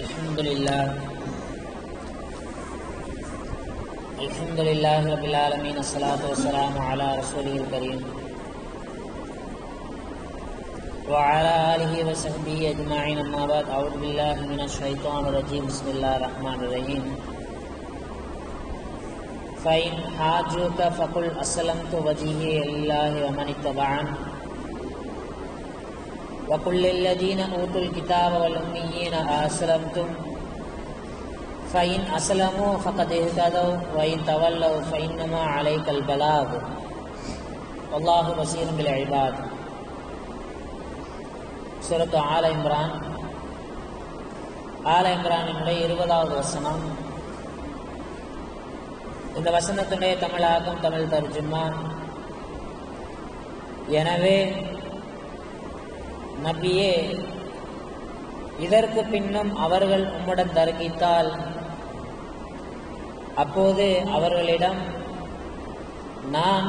الحمد لله. الحمد لله رب العالمين، الصلاة والسلام على رسوله الكريم. وعلى آله وصحبه أجمعين، أما بعد، أعوذ بالله من الشيطان الرجيم. بسم الله الرحمن الرحيم. فإن حاجوك فقل أسلمت وجهي لله ومن اتبعني. وقل للذين أوتوا الكتاب والأميين أسلمتم فإن أسلموا فقد اهتدوا وإن تولوا فإنما عليك البلاغ والله بصير بالعباد சூரத்து ஆல இம்ரான் ஆல இம்ரானினுடைய இருபதாவது வசனம் இந்த வசனத்தினுடைய தமிழாக்கம் தமிழ் தர்ஜுமா எனவே நபியே இதற்கு பின்னும் அவர்கள் உம்முடன் தர்கித்தால் அப்போது அவர்களிடம் நான்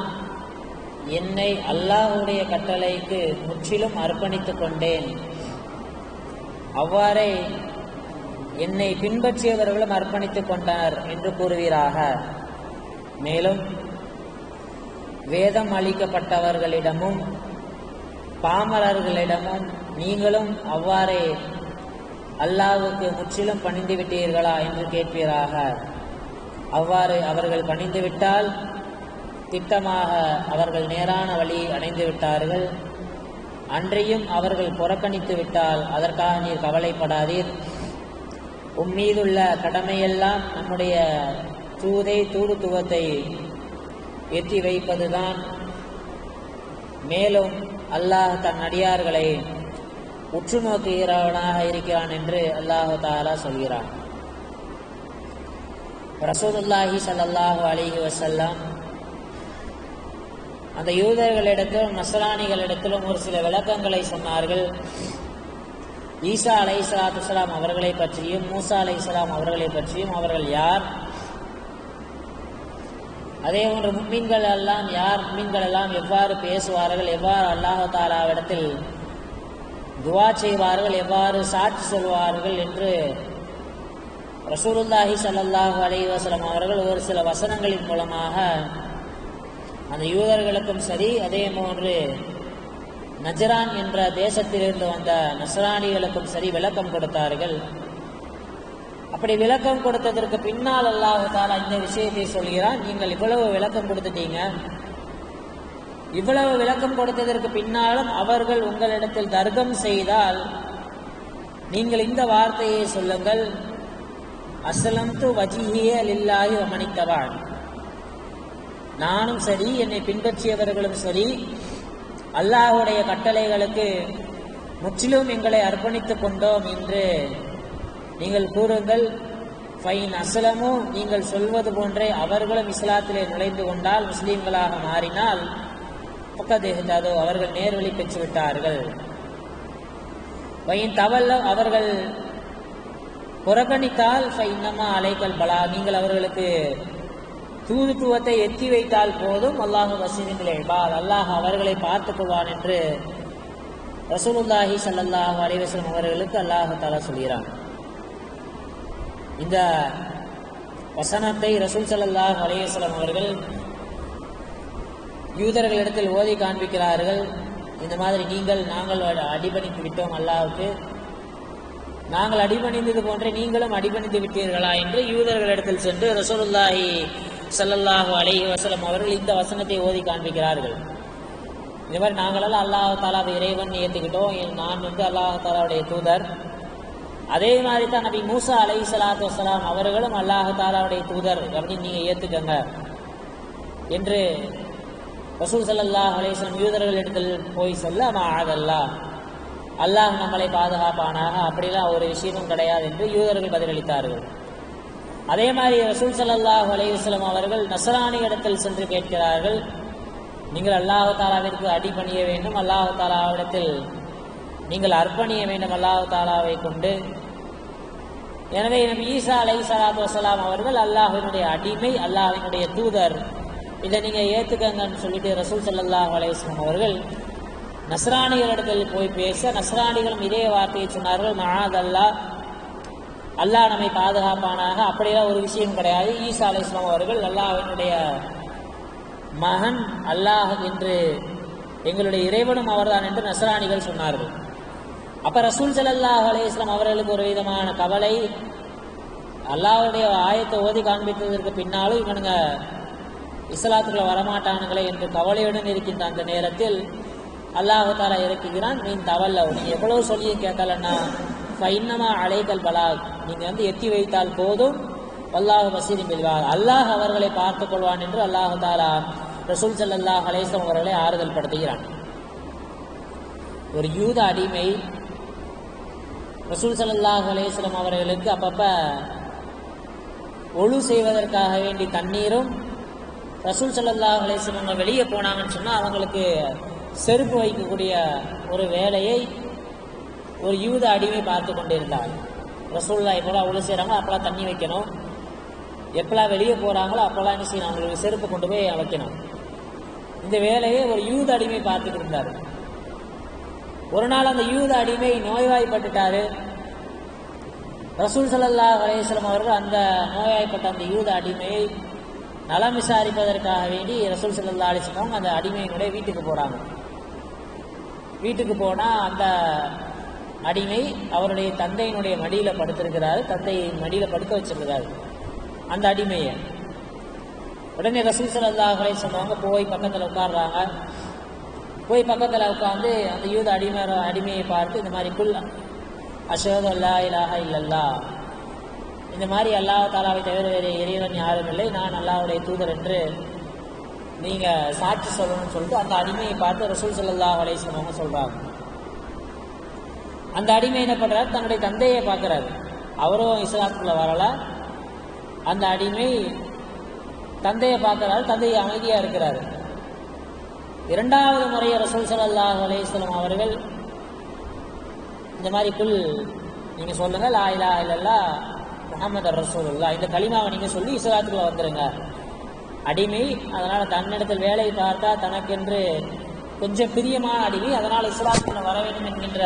என்னை அல்லாஹுடைய கட்டளைக்கு முற்றிலும் அர்ப்பணித்துக் கொண்டேன். அவ்வாறே என்னை பின்பற்றியவர்களும் அர்ப்பணித்துக் கொண்டனர் என்று கூறுவீராக. மேலும் வேதம் அளிக்கப்பட்டவர்களிடமும் பாமரர்களிடமும் நீங்களும் அவ்வாறே அல்லாவுக்கு முற்றிலும் பணிந்து விட்டீர்களா என்று கேட்பீராக. அவ்வாறு அவர்கள் பணிந்துவிட்டால் திட்டமாக அவர்கள் நேரான வழி அடைந்து விட்டார்கள். அன்றையும் அவர்கள் புறக்கணித்து விட்டால் அதற்காக நீர் கவலைப்படாதீர். உம்மீதுள்ள கடமையெல்லாம் நம்முடைய தூதை தூதுத்துவத்தை எத்தி வைப்பதுதான். மேலும் அல்லாஹ் தன் அடியார்களை உற்று நோக்குகிறவனாக இருக்கிறான் என்று அல்லாஹு தாலா சொல்கிறான். ரசூதுல்லாஹி சல்லாஹூ அலிஹி வசல்லாம் அந்த யூதர்களிடத்திலும் நசராணிகளிடத்திலும் ஒரு சில விளக்கங்களை சொன்னார்கள். ஈசா அலை சலாத்துலாம் அவர்களை பற்றியும் மூசா அலை இஸ்லாம் அவர்களை பற்றியும் அவர்கள் யார்? அதே போன்று மும்மீன்கள் எல்லாம் யார் மும்மீன்கள் எல்லாம் எவ்வாறு பேசுவார்கள் எவ்வாறு அல்லாஹு தாலாவிடத்தில் துவா செய்வார்கள் எவ்வாறு சாட்சி சொல்வார்கள் என்று ரசூலுல்லாஹி சல்லாஹு அலி வசலம் அவர்கள் ஒரு சில வசனங்களின் மூலமாக அந்த யூதர்களுக்கும் சரி அதே போன்று நஜரான் என்ற தேசத்திலிருந்து வந்த நசராணிகளுக்கும் சரி விளக்கம் கொடுத்தார்கள். அப்படி விளக்கம் கொடுத்ததற்கு பின்னால் அல்லாஹால இந்த விஷயத்தை சொல்கிறான். நீங்கள் இவ்வளவு விளக்கம் கொடுத்துட்டீங்க. இவ்வளவு விளக்கம் கொடுத்ததற்கு பின்னாலும் அவர்கள் உங்களிடத்தில் தர்க்கம் செய்தால் நீங்கள் இந்த வார்த்தையை சொல்லுங்கள். அசலம் து வஜிஹிய லில்லாஹி நானும் சரி என்னை பின்பற்றியவர்களும் சரி அல்லாஹுடைய கட்டளைகளுக்கு முற்றிலும் எங்களை அர்ப்பணித்துக் கொண்டோம் என்று நீங்கள் கூறுங்கள் ஃபைன் அசலமும் நீங்கள் சொல்வது போன்றே அவர்களும் இஸ்லாத்திலே நுழைந்து கொண்டால் முஸ்லீம்களாக மாறினால் பக்கதேகதாதோ அவர்கள் நேர்வழி பெற்று விட்டார்கள் ஃபைன் தவல்ல அவர்கள் புறக்கணித்தால் ஃபைன்னமா அலைக்கல் பலா நீங்கள் அவர்களுக்கு தூதுத்துவத்தை எத்தி வைத்தால் போதும் அல்லாஹு வசீரிந்தில் இபால் அல்லாஹ் அவர்களை பார்த்துக் கொள்வான் என்று ரசூலுல்லாஹி சல்லாஹூ அலிவசலம் அவர்களுக்கு அல்லாஹு தாலா சொல்கிறான். இந்த வசனத்தை ரசூல் சல்லாஹ் அலிவசலம் அவர்கள் யூதர்களிடத்தில் ஓதி காண்பிக்கிறார்கள். இந்த மாதிரி நீங்கள் நாங்கள் அடிபணித்து விட்டோம் அல்லாவுக்கு நாங்கள் அடிபணிந்தது போன்றே நீங்களும் அடிபணிந்து விட்டீர்களா என்று யூதர்களிடத்தில் சென்று ரசூலுல்லாஹி சல்லல்லாஹு அலைஹி வசலம் அவர்கள் இந்த வசனத்தை ஓதி காண்பிக்கிறார்கள். இந்த மாதிரி நாங்களெல்லாம் அல்லாஹ் தாலாவை இறைவன் ஏற்றுக்கிட்டோம் நான் வந்து அல்லாஹ் தாலாவுடைய தூதர். அதே மாதிரி தான் நபி மூசா அலை சலாத்து வலாம் அவர்களும் அல்லாஹ் தாலாவுடைய தூதர். அப்படின்னு நீங்கள் ஏற்றுக்கங்க என்று ரசூல் சல்லாஹ் அலேஸ்லம் யூதர்களிடத்தில் போய் சொல்ல ஆதல்லா. அல்லாஹ் நம்மளை பாதுகாப்பானாக. அப்படிலாம் ஒரு விஷயமும் கிடையாது என்று யூதர்கள் பதிலளித்தார்கள். அதே மாதிரி ரசூல் சல்லாஹ் அலையுஸ்லம் அவர்கள் நசரானி இடத்தில் சென்று கேட்கிறார்கள். நீங்கள் அல்லாஹு தாலாவிற்கு அடிபணிய வேண்டும். அல்லாஹு தாலாவிடத்தில் நீங்கள் அர்ப்பணிய வேண்டும் அல்லாஹு தாலாவை கொண்டு. எனவே நம் ஈசா அலை சலாத்து வசலாம் அவர்கள் அல்லாஹினுடைய அடிமை அல்லாஹினுடைய தூதர். இதை நீங்கள் ஏற்றுக்கங்கன்னு சொல்லிட்டு ரசூல் சல்லாஹ் அலையம் அவர்கள் நஸ்ரானிகளிடத்தில் போய் பேச நஸ்ரானிகளும் இதே வார்த்தையை சொன்னார்கள் மகாதல்லா அல்லாஹ் நம்மை பாதுகாப்பானாக. அப்படியெல்லாம் ஒரு விஷயம் கிடையாது. ஈசா அலை இஸ்லாம் அவர்கள் அல்லாஹினுடைய மகன் அல்லாஹ் என்று எங்களுடைய இறைவனும் அவர்தான் என்று நஸ்ரானிகள் சொன்னார்கள். அப்ப ரசூல் ஸல்லல்லாஹு அலைஹி அவர்களுக்கு ஒரு விதமான கவலை. அல்லாவுடைய ஆயத்தை ஓதி காண்பித்ததற்கு பின்னாலும் இவனுங்க இஸ்லாத்துக்குள்ள வரமாட்டானுங்களே என்று கவலையுடன் இருக்கின்ற அந்த நேரத்தில் அல்லாஹு தாலா இறக்குகிறான். நீ தவல்ல நீ எவ்வளவு சொல்லியும் கேட்கலன்னா ஃபைன்னமா அலைகல் பலாக். நீங்க வந்து எத்தி வைத்தால் போதும். அல்லாஹ் வசீதி பில்வார் அல்லாஹ் அவர்களை பார்த்துக் கொள்வான் என்று அல்லாஹு தாலா ரசூல் சல்லாஹ் அலைஹி அவர்களை ஆறுதல் படுத்துகிறான். ஒரு யூத அடிமை ரசூல் சல்லாஹ் அலேஸ்லம் அவர்களுக்கு அப்பப்ப ஒழு செய்வதற்காக வேண்டி தண்ணீரும் ரசூல் சல்லாஹ் அலேஸ்லம் அவங்க வெளியே போனாங்கன்னு சொன்னால் அவங்களுக்கு செருப்பு வைக்கக்கூடிய ஒரு வேலையை ஒரு யூத அடிமை பார்த்து கொண்டிருந்தார். ரசூல்லா எப்போலாம் ஒழு செய்கிறாங்களோ அப்போலாம் தண்ணி வைக்கணும். எப்போலாம் வெளியே போகிறாங்களோ அப்போலாம் என்ன செய்யணும்? அவங்களுக்கு செருப்பு கொண்டு போய் வைக்கணும் இந்த வேலையை ஒரு யூத அடிமை பார்த்துட்டு இருந்தார் ஒரு நாள் அந்த யூத அடிமை நோய்வாய்ப்பட்டுட்டாரு. ரசூல் ஸல்லல்லாஹு அலைஹி அவர்கள் அந்த நோயாய்ப்பட்ட அந்த யூத அடிமையை நலம் விசாரிப்பதற்காக வேண்டி ரசூல் ஸல்லல்லாஹு அலைஹி அந்த அடிமையினுடைய வீட்டுக்கு போறாங்க. வீட்டுக்கு போனா அந்த அடிமை அவருடைய தந்தையினுடைய மடியில படுத்திருக்கிறாரு. தந்தையை மடியில படுக்க வச்சிருக்கிறாரு. அந்த அடிமையை. உடனே ரசூல் ஸல்லல்லாஹு அலைஹி அவங்க போய் பக்கத்துல உட்கார்றாங்க. போய் பக்கத்தில் உட்காந்து அந்த யூத அடிமை அடிமையை பார்த்து இந்த மாதிரி குல் அஷது அல்லா இலாஹா இல்லல்லா இந்த மாதிரி அல்லாஹ் தாலாவை தவிர வேறு இறைவன் யாரும் இல்லை. நான் அல்லாவுடைய தூதர் என்று நீங்கள் சாட்சி சொல்லணும்னு சொல்லிட்டு அந்த அடிமையை பார்த்து ரசூல் ஸல்லல்லாஹு அலைஹி சொல்கிறாங்க அந்த அடிமை என்ன பண்ணுறாரு தன்னுடைய தந்தையை பார்க்குறாரு. அவரும் இஸ்லாத்துக்குள்ள வரல. அந்த அடிமை தந்தையை பார்க்குறாரு. தந்தை அமைதியாக இருக்கிறாரு. இரண்டாவது முறை ரசூல் ஸல்லல்லாஹு அலைஹி அவர்கள் இந்த மாதிரி குல் நீங்க சொல்லுங்க லா இல்லல்லா முகமது முஹம்மது ரசூலுல்லாஹ். இந்த கலிமாவை நீங்க சொல்லி இஸ்லாத்துக்குள்ள வந்துருங்க. அடிமை அதனால தன்னிடத்தில் வேலை பார்த்தா தனக்கென்று கொஞ்சம் பிரியமான அடிமை அதனால இஸ்லாத்துக்குள்ள வர வேண்டும் என்கின்ற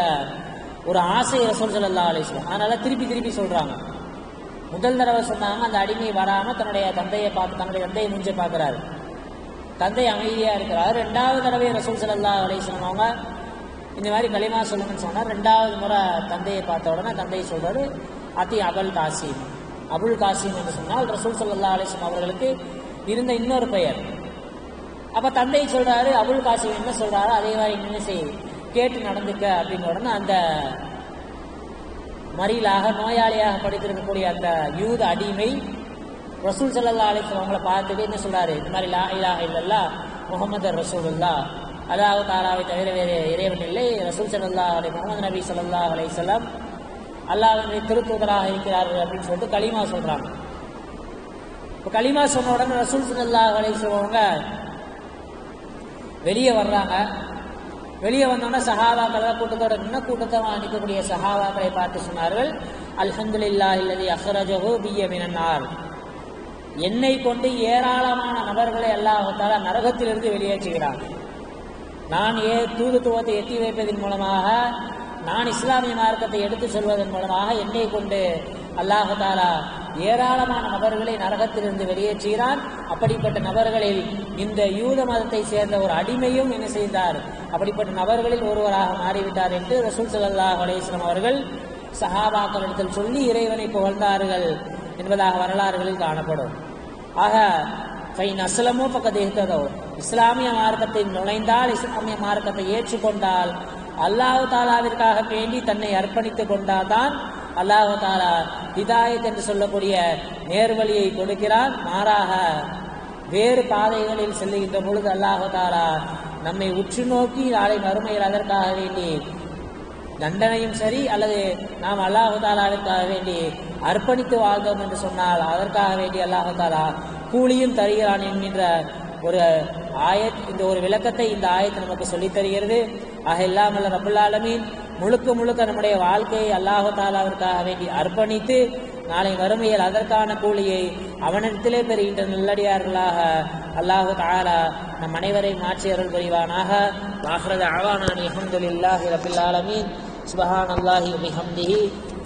ஒரு ஆசை ரசூல் ஸல்லல்லாஹு அலைஹி அதனால் அதனால திருப்பி திருப்பி சொல்றாங்க. முதல் தடவை சொன்னாங்க அந்த அடிமை வராம தன்னுடைய தந்தையை பார்த்து தன்னுடைய தந்தையை முடிஞ்ச பார்க்குறாரு. தந்தை அமைதியா இருக்கிறார். ரெண்டாவது தடவை ரசூல் ஸல்லல்லாஹு அலைஹி அவங்க இந்த மாதிரி களிமா சொல்லுங்கன்னு சொன்னால் ரெண்டாவது முறை தந்தையை பார்த்த உடனே தந்தை சொல்றாரு அதி அபுல் காசிம். அபுல் காசிம் என்று சொன்னால் ரசூல் சல்லா அலைஹி அவர்களுக்கு இருந்த இன்னொரு பெயர். அப்ப தந்தை சொல்றாரு அபுல் காசிம் என்ன சொல்றாரு அதே மாதிரி என்ன செய் கேட்டு நடந்துக்க. அப்படின்ன உடனே அந்த மறியலாக நோயாளியாக படித்திருக்கக்கூடிய அந்த யூத அடிமை ரசூல் சல்லா அலைஹி அவங்கள பார்த்துட்டு என்ன சொல்றாரு? இந்த மாதிரி லா இலா இல்லல்லா முகமது ரசூலுல்லா அல்லாஹ் தாலாவை தவிர வேறு இறைவன் இல்லை. ரசூல் சல்லா அலை முகமது நபி சல்லா அலைஹி வஸல்லம் திருத்தூதராக இருக்கிறார்கள் அப்படின்னு சொல்லிட்டு களிமா சொல்றாங்க. இப்போ களிமா சொன்ன உடனே ரசூல் சல்லா அலைஹி வஸல்லம் வெளியே வர்றாங்க. வெளியே வந்தோடனே சஹாபாக்களை கூட்டத்தோட நின்று கூட்டத்தை நிற்கக்கூடிய சஹாபாக்களை பார்த்து சொன்னார்கள். அல்ஹந்துல்லா இல்லதி அஹ்ரஜஹு பிய மினன்னார் என்னை கொண்டு ஏராளமான நபர்களை அல்லாஹால நரகத்திலிருந்து வெளியேற்றுகிறான். நான் ஏ தூதுத்துவத்தை எட்டி வைப்பதன் மூலமாக நான் இஸ்லாமிய மார்க்கத்தை எடுத்து சொல்வதன் மூலமாக என்னை கொண்டு அல்லாஹாலா ஏராளமான நபர்களை நரகத்திலிருந்து வெளியேற்றுகிறான். அப்படிப்பட்ட நபர்களில் இந்த யூத மதத்தை சேர்ந்த ஒரு அடிமையும் என்ன செய்தார்? அப்படிப்பட்ட நபர்களில் ஒருவராக மாறிவிட்டார் என்று ரசூல் சல்லாஹ் அலேஸ்லம் அவர்கள் சஹாபாக்களிடத்தில் சொல்லி இறைவனை புகழ்ந்தார்கள் என்பதாக வரலாறுகளில் காணப்படும். ஆக ஃபைன் அஸ்லமோ பக்கத்து இஸ்லாமிய மார்க்கத்தில் நுழைந்தால் இஸ்லாமிய மார்க்கத்தை ஏற்றுக்கொண்டால் அல்லாஹு தாலாவிற்காக வேண்டி தன்னை அர்ப்பணித்துக் கொண்டால்தான் அல்லாஹு தாலா ஹிதாயத் என்று சொல்லக்கூடிய நேர்வழியை கொடுக்கிறான். மாறாக வேறு பாதைகளில் செல்லுகின்ற பொழுது அல்லாஹு தாலா நம்மை உற்று நோக்கி நாளை மறுமையில் அதற்காக வேண்டி தண்டனையும் சரி அல்லது நாம் அல்லாஹு தாலாவிற்காக வேண்டி அர்ப்பணித்து வாழ்ந்தோம் என்று சொன்னால் அதற்காக வேண்டி அல்லாஹு தாலா கூலியும் தருகிறான் என்கின்ற ஒரு ஆயத் இந்த ஒரு விளக்கத்தை இந்த ஆயத்தை நமக்கு சொல்லித் தருகிறது. ஆக இல்லாமல் ரபுல்லாலமீன் முழுக்க முழுக்க நம்முடைய வாழ்க்கையை அல்லாஹு தாலாவிற்காக வேண்டி அர்ப்பணித்து நாளை வறுமையில் அதற்கான கூலியை அவனிடத்திலே பெறுகின்ற நல்லடியார்களாக அல்லாஹு தாலா நம் அனைவரை மாற்றி அருள் புரிவானாக. வாஹ்ரத அவானான் அஹமதுல்லாஹி ரபுல்லாலமீன் சுபஹான் அல்லாஹி ஹம்திஹி